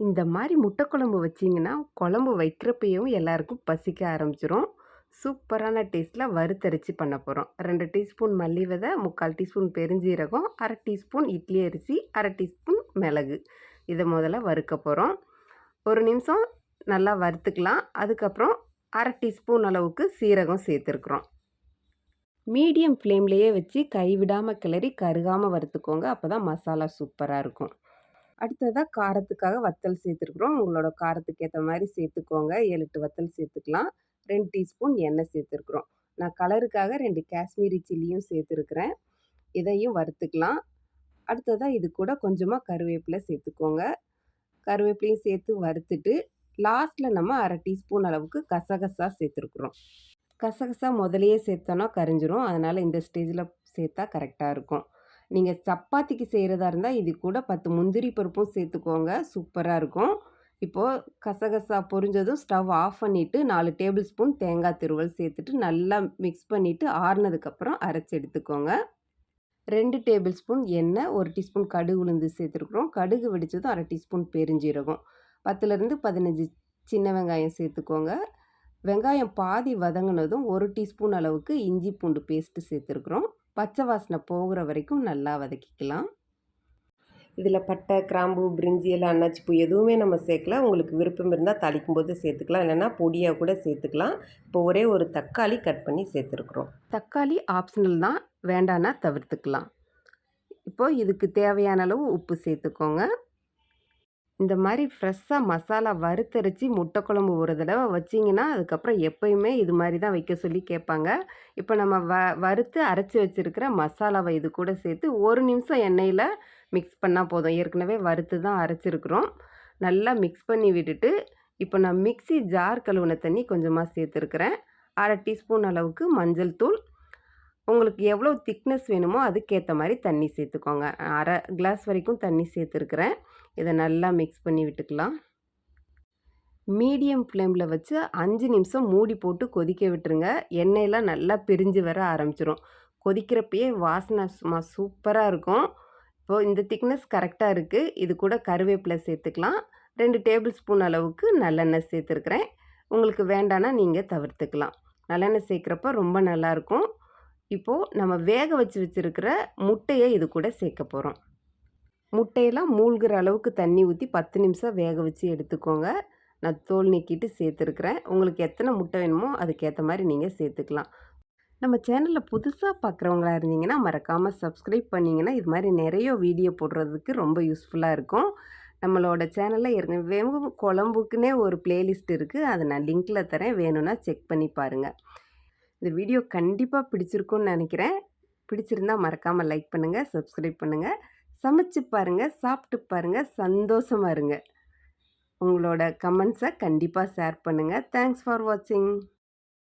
இந்த மாதிரி முட்டை குழம்பு வச்சிங்கன்னா குழம்பு வைக்கிறப்பயும் எல்லாருக்கும் பசிக்க ஆரம்பிச்சிரும். சூப்பரான டேஸ்ட்டில் வறுத்தரிச்சு பண்ண போகிறோம் ரெண்டு டீஸ்பூன் மல்லி விதை முக்கால் டீஸ்பூன் பெருஞ்சீரகம் அரை டீஸ்பூன் இட்லி அரிசி அரை டீஸ்பூன் மிளகு. இதை முதல்ல வறுக்க போகிறோம் ஒரு நிமிஷம் நல்லா வறுத்துக்கலாம். அதுக்கப்புறம் அரை டீஸ்பூன் அளவுக்கு சீரகம் சேர்த்துருக்குறோம். மீடியம் ஃப்ளேம்லேயே வச்சு கைவிடாமல் கிளறி கருகாமல் வறுத்துக்கோங்க. அப்போ தான் மசாலா சூப்பராக இருக்கும். அடுத்ததாக காரத்துக்காக வத்தல் சேர்த்துருக்குறோம். உங்களோட காரத்துக்கு ஏற்ற மாதிரி சேர்த்துக்கோங்க. ஏழு எட்டு வத்தல் சேர்த்துக்கலாம். ரெண்டு டீஸ்பூன் எண்ணெய் சேர்த்துருக்குறோம். நான் கலருக்காக ரெண்டு காஷ்மீரி சில்லியும் சேர்த்துருக்குறேன். இதையும் வறுத்துக்கலாம். அடுத்ததாக இது கூட கொஞ்சமாக கருவேப்பிலை சேர்த்துக்கோங்க. கருவேப்பிலையும் சேர்த்து வறுத்துட்டு லாஸ்ட்டில் நம்ம அரை டீஸ்பூன் அளவுக்கு கசகசா சேர்த்துருக்குறோம். கசகசா முதலையே சேர்த்தோன்னா கரைஞ்சிரும். அதனால் இந்த ஸ்டேஜில் சேர்த்தா கரெக்டாக இருக்கும். நீங்கள் சப்பாத்திக்கு செய்கிறதா இருந்தால் இது கூட பத்து முந்திரி பருப்பும் சேர்த்துக்கோங்க. சூப்பராக இருக்கும். இப்போது கசகசா பொரிஞ்சதும் ஸ்டவ் ஆஃப் பண்ணிவிட்டு நாலு டேபிள் ஸ்பூன் தேங்காய் திருவல் சேர்த்துட்டு நல்லா மிக்ஸ் பண்ணிவிட்டு ஆறுனதுக்கப்புறம் அரைச்சி எடுத்துக்கோங்க. ரெண்டு டேபிள் ஸ்பூன் எண்ணெய் ஒரு டீஸ்பூன் கடுகு உளுந்து சேர்த்துருக்குறோம். கடுகு வெடித்ததும் அரை டீஸ்பூன் பெருஞ்சீரகம். பத்துலேருந்து பதினஞ்சு சின்ன வெங்காயம் சேர்த்துக்கோங்க. வெங்காயம் பாதி வதங்கினதும் ஒரு டீஸ்பூன் அளவுக்கு இஞ்சி பூண்டு பேஸ்ட்டு சேர்த்துருக்குறோம். பச்சை வாசனை போகிற வரைக்கும் நல்லா வதக்கிக்கலாம். இதில் பட்டை கிராம்பு பிரிஞ்சி எல்லாம் அன்னாச்சி பூ எதுவுமே நம்ம சேர்க்கல. உங்களுக்கு விருப்பம் இருந்தால் தாளிக்கும் போது சேர்த்துக்கலாம். இல்லைன்னா பொடியாக கூட சேர்த்துக்கலாம். இப்போ ஒரே ஒரு தக்காளி கட் பண்ணி சேர்த்துருக்குறோம். தக்காளி ஆப்ஷனல் தான். வேண்டான்னா தவிர்த்துக்கலாம். இப்போது இதுக்கு தேவையான அளவு உப்பு சேர்த்துக்கோங்க. இந்த மாதிரி ஃப்ரெஷ்ஷாக மசாலா வறுத்தரைச்சி முட்டை குழம்பு ஒரு தடவை வச்சிங்கன்னா அதுக்கப்புறம் எப்பயுமே இது மாதிரி தான் வைக்க சொல்லி கேட்பாங்க. இப்போ நம்ம வ வறுத்து அரைச்சி வச்சுருக்கிற மசாலாவை இது கூட சேர்த்து ஒரு நிமிஷம் எண்ணெயில் மிக்ஸ் பண்ணால் போதும். ஏற்கனவே வறுத்து தான் அரைச்சிருக்கிறோம். நல்லா மிக்ஸ் பண்ணி விட்டுட்டு இப்போ நான் மிக்சி ஜார் கழுவுன தண்ணி கொஞ்சமாக சேர்த்துருக்குறேன். அரை டீஸ்பூன் அளவுக்கு மஞ்சள் தூள் உங்களுக்கு எவ்வளோ திக்னஸ் வேணுமோ அதுக்கேற்ற மாதிரி தண்ணி சேர்த்துக்கோங்க. அரை கிளாஸ் வரைக்கும் தண்ணி சேர்த்துருக்குறேன். இதை நல்லா மிக்ஸ் பண்ணி விட்டுக்கலாம். மீடியம் ஃப்ளேமில் வச்சு அஞ்சு நிமிஷம் மூடி போட்டு கொதிக்க விட்டுருங்க. எண்ணெயெல்லாம் நல்லா பிரிஞ்சு வர ஆரம்பிச்சிரும். கொதிக்கிறப்பயே வாசனை சும்மா சூப்பராக இருக்கும். இப்போது இந்த திக்னஸ் கரெக்டாக இருக்குது இது கூட கருவேப்பிலை சேர்த்துக்கலாம். ரெண்டு டேபிள் ஸ்பூன் அளவுக்கு நல்லெண்ணெய் சேர்த்துருக்குறேன். உங்களுக்கு வேண்டானா நீங்கள் தவிர்த்துக்கலாம். நல்லெண்ணெய் சேர்க்குறப்ப ரொம்ப நல்லாயிருக்கும் இப்போது நம்ம வேக வச்சு வச்சுருக்கிற முட்டையை இது கூட சேர்க்க போகிறோம் முட்டையெல்லாம் மூழ்கிற அளவுக்கு தண்ணி ஊற்றி பத்து நிமிஷம் வேக வச்சு எடுத்துக்கோங்க. நான் தோல் நீக்கிட்டு சேர்த்துருக்குறேன். உங்களுக்கு எத்தனை முட்டை வேணுமோ அதுக்கேற்ற மாதிரி நீங்கள் சேர்த்துக்கலாம். நம்ம சேனலில் புதுசாக பார்க்குறவங்களா இருந்தீங்கன்னா மறக்காமல் சப்ஸ்கிரைப் பண்ணிங்கன்னா இது மாதிரி நிறைய வீடியோ போடுறதுக்கு ரொம்ப யூஸ்ஃபுல்லாக இருக்கும். நம்மளோட சேனலில் ஏற்கனவே குழம்புக்குன்னே ஒரு பிளேலிஸ்ட் இருக்குது அதை நான் லிங்க்கில் தரேன். வேணும்னா செக் பண்ணி பாருங்கள் இந்த வீடியோ கண்டிப்பாக பிடிச்சிருக்குன்னு நினைக்கிறேன். பிடிச்சிருந்தால் மறக்காமல் லைக் பண்ணுங்கள் சப்ஸ்கிரைப் பண்ணுங்கள் சமைச்சு பாருங்கள் சாப்பிட்டு பாருங்கள் சந்தோஷமாக இருங்க. உங்களோட கமெண்ட்ஸை கண்டிப்பாக ஷேர் பண்ணுங்கள் தேங்க்ஸ் ஃபார் வாட்சிங்.